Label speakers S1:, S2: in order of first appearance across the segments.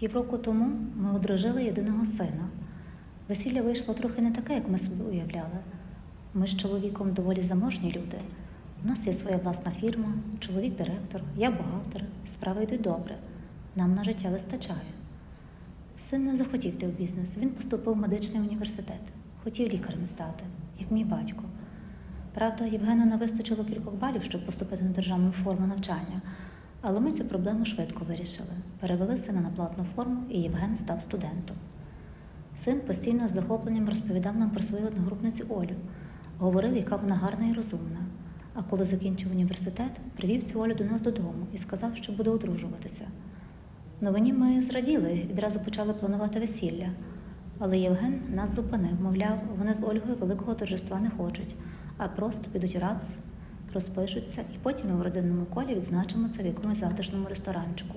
S1: Півроку тому ми одружили єдиного сина. Весілля вийшло трохи не таке, як ми собі уявляли. Ми з чоловіком доволі заможні люди. У нас є своя власна фірма, чоловік директор, я бухгалтер, справи йдуть добре. Нам на життя вистачає. Син не захотів йти в бізнес. Він поступив в медичний університет. Хотів лікарем стати, як мій батько. Правда, Євгену не вистачило кількох балів, щоб поступити на державну форму навчання, але ми цю проблему швидко вирішили. Перевели сина на платну форму, і Євген став студентом. Син постійно з захопленням розповідав нам про свою одногрупницю Олю, говорив, яка вона гарна і розумна. А коли закінчив університет, привів цю Олю до нас додому і сказав, що буде одружуватися. Новині ми зраділи і відразу почали планувати весілля. Але Євген нас зупинив, мовляв, вони з Ольгою великого торжества не хочуть, а просто підуть у РАЦ, розпишуться, і потім ми в родинному колі відзначимо це в якомусь затишному ресторанчику.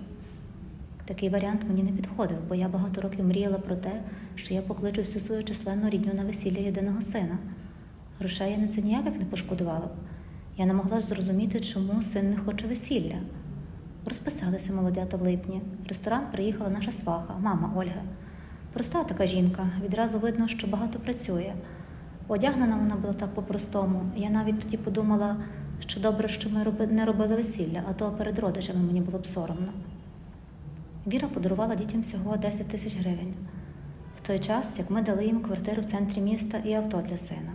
S1: Такий варіант мені не підходив, бо я багато років мріяла про те, що я покличу всю свою численну рідню на весілля єдиного сина. Грошей я на це ніяких не пошкодувала б. Я не могла зрозуміти, чому син не хоче весілля. Розписалися молодята в липні. В ресторан приїхала наша сваха, мама Ольга. Проста така жінка, відразу видно, що багато працює. Одягнена вона була так по-простому. Я навіть тоді подумала, що добре, що ми не робили весілля, а то перед родичами мені було б соромно. Віра подарувала дітям всього 10 тисяч гривень. В той час, як ми дали їм квартиру в центрі міста і авто для сина.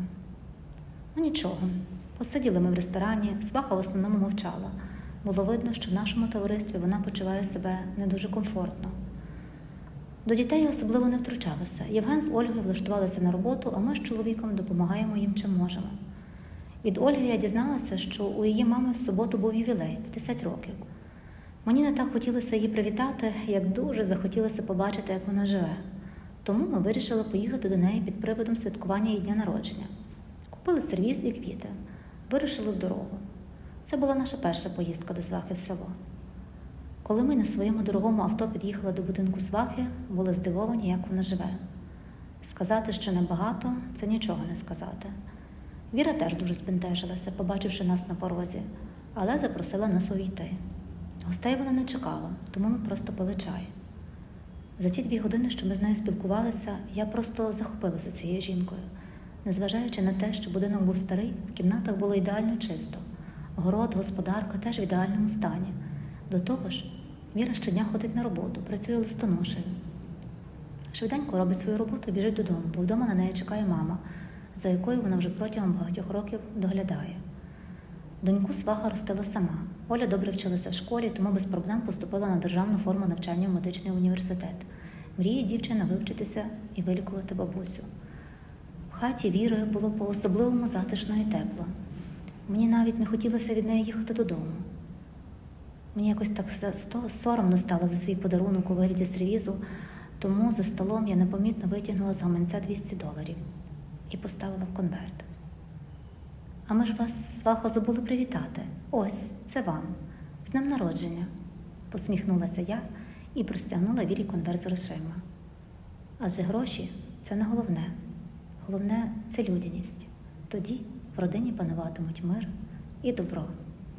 S1: Ну нічого, посиділи ми в ресторані, сваха в основному мовчала. Було видно, що в нашому товаристві вона почуває себе не дуже комфортно. До дітей особливо не втручалася. Євген з Ольгою влаштувалися на роботу, а ми з чоловіком допомагаємо їм чим можемо. Від Ольги я дізналася, що у її мами в суботу був ювілей 50 років. Мені не так хотілося її привітати, як дуже захотілося побачити, як вона живе. Тому ми вирішили поїхати до неї під приводом святкування її дня народження. Купили сервіз і квіти, вирушили в дорогу. Це була наша перша поїздка до свахи в село. Коли ми на своєму дорогому авто під'їхали до будинку свахи, були здивовані, як вона живе. Сказати, що небагато, це нічого не сказати. Віра теж дуже збентежилася, побачивши нас на порозі, але запросила нас увійти. Гостей вона не чекала, тому ми просто пили чай. За ті дві години, що ми з нею спілкувалися, я просто захопилася цією жінкою. Незважаючи на те, що будинок був старий, в кімнатах було ідеально чисто. Город, господарка теж в ідеальному стані. До того ж, Віра щодня ходить на роботу, працює листоношею. Швиденько робить свою роботу і біжить додому, бо вдома на неї чекає мама, за якою вона вже протягом багатьох років доглядає. Доньку сваха ростила сама. Оля добре вчилася в школі, тому без проблем поступила на державну форму навчання в медичний університет. Мріє дівчина вивчитися і вилікувати бабусю. В хаті Віри було по-особливому затишно і тепло. Мені навіть не хотілося від неї їхати додому. Мені якось так соромно стало за свій подарунок у вигляді сервізу, тому за столом я непомітно витягнула з гаманця 200 доларів і поставила в конверт. А ми ж вас, свахо, забули привітати. Ось, це вам. З днем народження, посміхнулася я і простягнула вірі конверт з грошима. Адже гроші це не головне. Головне це людяність. Тоді в родині пануватимуть мир і добро.